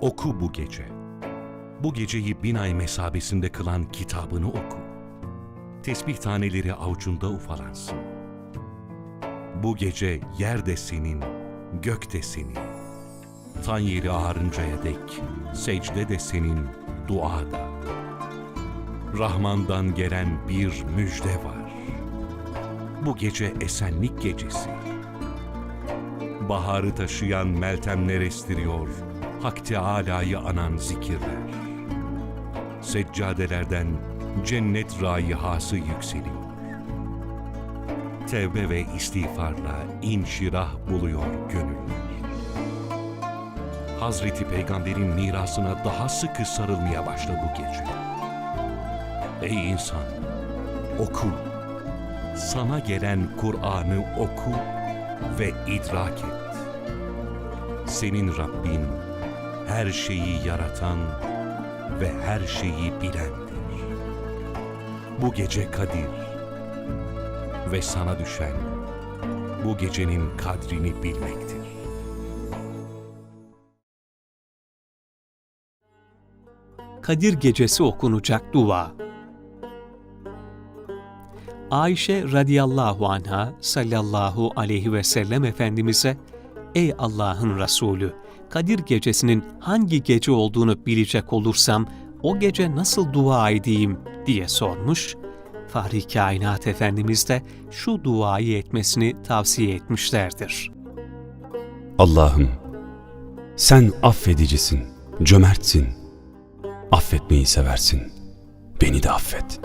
Oku bu gece. Bu geceyi bin ay mesabesinde kılan kitabını oku. Tesbih taneleri avucunda ufalansın. Bu gece yer de senin, gök de senin. Tan yeri ağarıncaya dek, secde de senin, dua da. Rahman'dan gelen bir müjde var. Bu gece esenlik gecesi. Baharı taşıyan meltemler estiriyor, Hak Teâlâ'yı anan zikirler. Seccadelerden cennet rayihası yükseliyor. Tevbe ve istiğfarla inşirah buluyor gönüller. Hazreti Peygamber'in mirasına daha sıkı sarılmaya başla bu gece. Ey insan! Oku! Sana gelen Kur'an'ı oku ve idrak et. Senin Rabbin her şeyi yaratan ve her şeyi bilendir. Bu gece Kadir ve sana düşen bu gecenin kadrini bilmektir. Kadir Gecesi okunacak dua. Ayşe radıyallahu anha sallallahu aleyhi ve sellem Efendimiz'e Ey Allah'ın Resulü! Kadir Gecesi'nin hangi gece olduğunu bilecek olursam o gece nasıl dua edeyim diye sormuş. Fahri Kainat Efendimiz de şu duayı etmesini tavsiye etmişlerdir. Allah'ım, sen affedicisin, cömertsin. Affetmeyi seversin. Beni de affet.